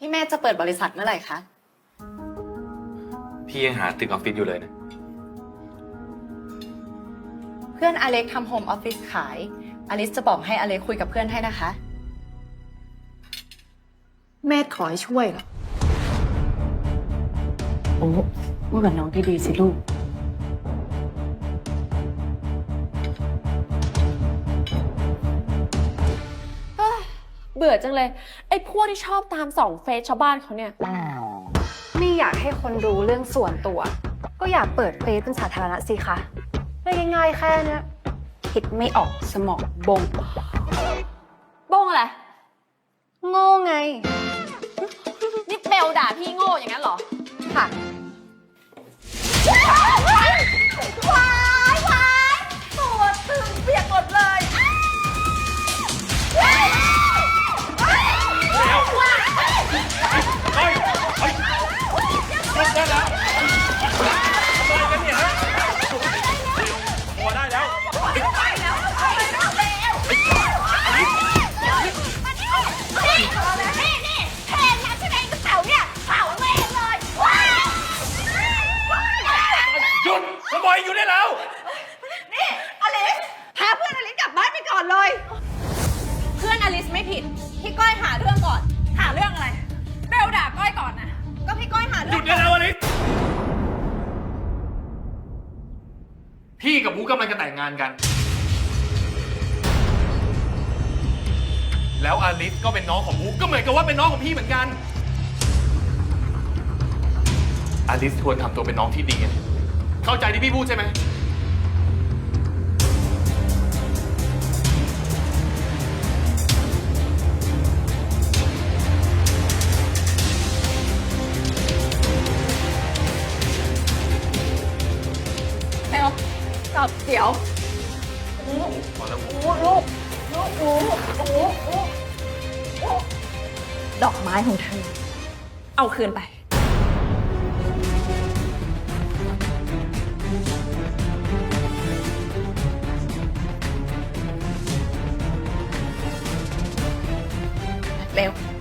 พี่เมธจะเปิดบริษัทเมื่อไหร่คะ พี่ยังหาตึกออฟฟิศอยู่เลยนะเพื่อนอเล็กทำโฮมออฟฟิศขาย อลิสจะบอกให้อเล็กคุยกับเพื่อนให้นะคะ แม่ขอให้ช่วยเหรอ โอ้พูดกับน้องดีๆสิลูก เบื่อจังเลย ไอ้พวกที่ชอบตามส่องเฟซชาวบ้านเขาเนี่ย ไม่อยากให้คนรู้เรื่องส่วนตัว ก็อยากเปิดเฟซเป็นสาธารณะสิคะเรื่องง่ายๆแค่เนี้ยคิดไม่ออกสมองบงบ้งอะไร โง่ไง นี่เบลด่าพี่โง่อย่างนั้นเหรอ อยอยู่ได้แล้วพาเพื่อนอลิสกลับบ้านไปก่อนเลย เพื่อนอลิสไม่ผิด พี่ก้อยหาเรื่องก่อน หาเรื่องอะไร เบลด่าก้อยก่อนนะ ก็พี่ก้อยหาหเรื่ยุองดได้แล้วอลิสพี่กับมูกำลังจะแต่งงานกัน แล้วอลิสก็เป็นน้องของมูก็เหมือนกับว่าเป็นน้องของพี่เหมือนกัน อลิสควรทำตัวเป็นน้องที่ดี เข้าใจที่พี่พูดใช่ไหมเบลตอบเดี๋ยวพอแล้วดอกไม้ของเธอ เอาคืนไป เ